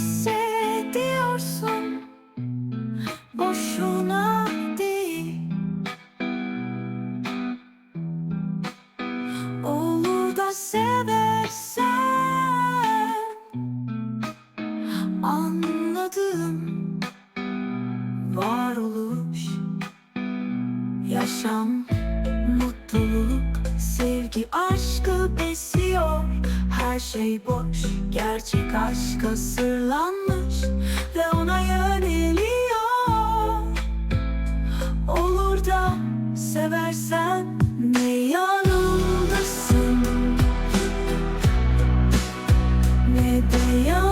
hissediyorsun? Boşuna değil. Olur da seversen. Anladım. Varoluş Yaşam Mutluluk Sevgi Aşkı besin her şey boş. Gerçek aşka sırlanmış Ve ona yöneliyor. Olur da seversen Ne yanımdasın Ne de yanımdayım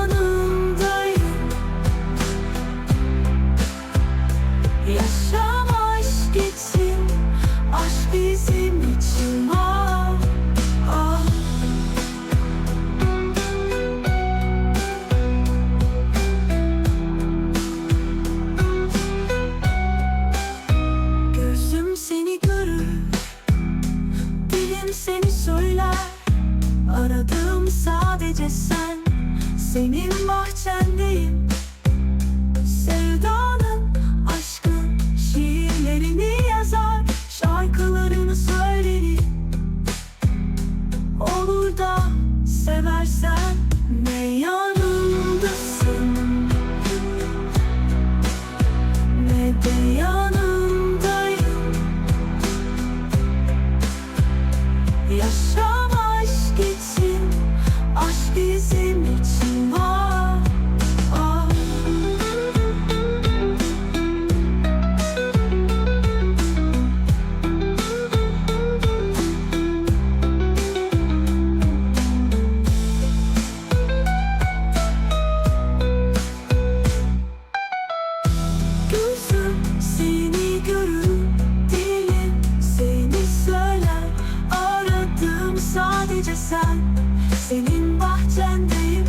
seni söyler. Aradığım sadece sen. Senin bahçendeyim. Sevdanın, aşkın Şiirlerini yazar. Şarkılarını söylerim. Olur da seversen Yaşam sadece sen. Senin bahçendeyim.